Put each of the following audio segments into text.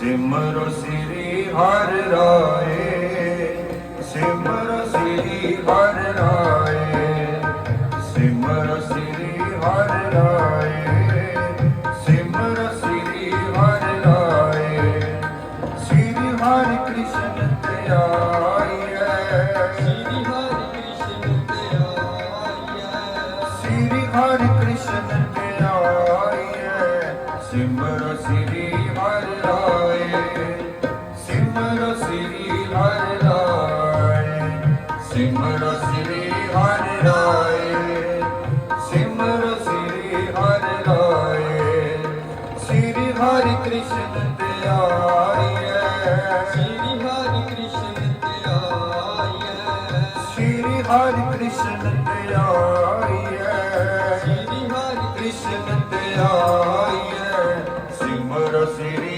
ਸਿਮਰੋ ਸ੍ਰੀ ਹਰਿ ਰਾਏ ਸਿਮਰੋ ਸ੍ਰੀ ਹਰਿ ਰਾਏ ਸਿਮਰੋ ਸ੍ਰੀ ਹਰਿ ਰਾਏ ਸਿਮਰੋ ਸ੍ਰੀ ਹਰਿ ਰਾਏ। ਸ੍ਰੀ ਹਰਿ ਕ੍ਰਿਸ਼ਨ ਧਿਆਈਐ ਸ੍ਰੀ ਹਰਿ ਸਿਮਰੋ ਸ੍ਰੀ ਹਰਿ ਰਾਏ ਸਿਮਰੋ ਸ੍ਰੀ ਹਰਿ ਰਾਏ ਸਿਮਰੋ ਸ੍ਰੀ ਹਰਿ ਰਾਏ ਸ੍ਰੀ ਹਰਿ ਕ੍ਰਿਸ਼ਨ ਧਿਆਈਐ ਸ੍ਰੀ ਹਰਿ ਕ੍ਰਿਸ਼ਨ ਧਿਆਈਐ ਸ੍ਰੀ ਹਰਿ ਕ੍ਰਿਸ਼ਨ ਧਿਆਈਐ ਸ੍ਰੀ ਹਰਿ ਕ੍ਰਿਸ਼ਨ ਧਿਆਈਐ ਸਿਮਰ ਸ੍ਰੀ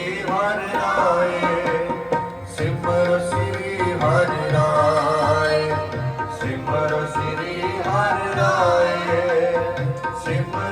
ਸਿਮਰ ਸ੍ਰੀ ਹਰਿ ਰਾਏ ਸਿਮਰ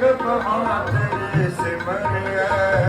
ਕਿਰਪਾ ਤੇਰੀ ਸਿਮਰਿਆ।